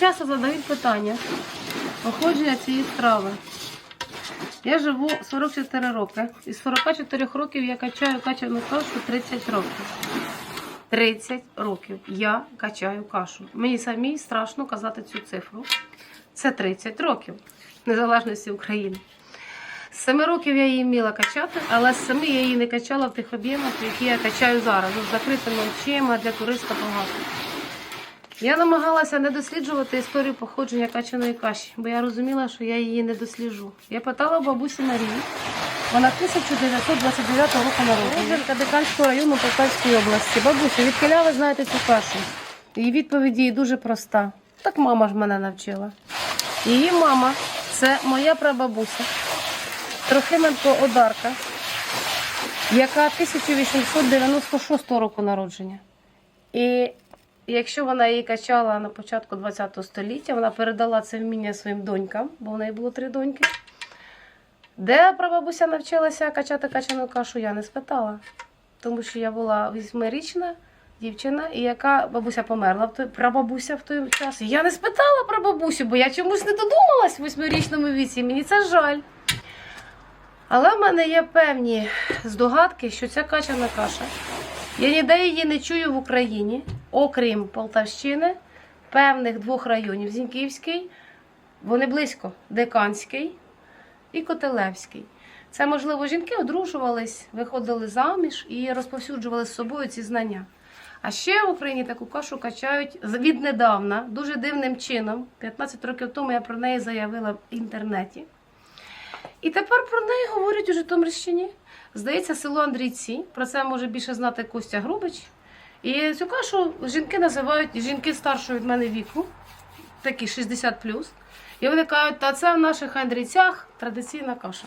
Часто задають питання походження цієї страви. Я живу 44 роки. Із 44 років я качаю качану кашу 30 років. 30 років я качаю кашу. Мені самій страшно казати цю цифру. Це 30 років незалежності України. З 7 років я її вміла качати, але з 7 я її не качала в тих об'ємах, які я качаю зараз, з закритими очима для туриста багато. Я намагалася не досліджувати історію походження качаної каші, бо я розуміла, що я її не досліджу. Я питала бабусі Марії, вона 1929 року народження. Жителька Диканського району Полтавської області. Бабусю, відкиля ви знаєте цю кашу? Її відповідь їй дуже проста. Так мама ж мене навчила. Її мама це моя прабабуся, Трохименко Одарка, яка 1896 року народження. І якщо вона її качала на початку ХХ століття, вона передала це вміння своїм донькам, бо в неї було три доньки. Де прабабуся навчилася качати качану кашу, я не спитала. Тому що я була восьмирічна дівчина, і яка бабуся померла в той прабабуся в той час. Я не спитала про бабусю, бо я чомусь не додумалась в восьмирічному віці. Мені це жаль. Але в мене є певні здогадки, що ця качана каша. Я ніде її не чую в Україні, окрім Полтавщини, певних двох районів Зіньківський, вони близько Деканський і Котелевський. Це, можливо, жінки одружувались, виходили заміж і розповсюджували з собою ці знання. А ще в Україні таку кашу качають віднедавна, дуже дивним чином. 15 років тому я про неї заявила в інтернеті. І тепер про неї говорять у Житомирщині. Здається, село Андрійці. Про це може більше знати Костя Грубич. І цю кашу жінки називають жінки старшого від мене віку, такі 60 І вони кажуть, та це в наших Андрійцях традиційна каша.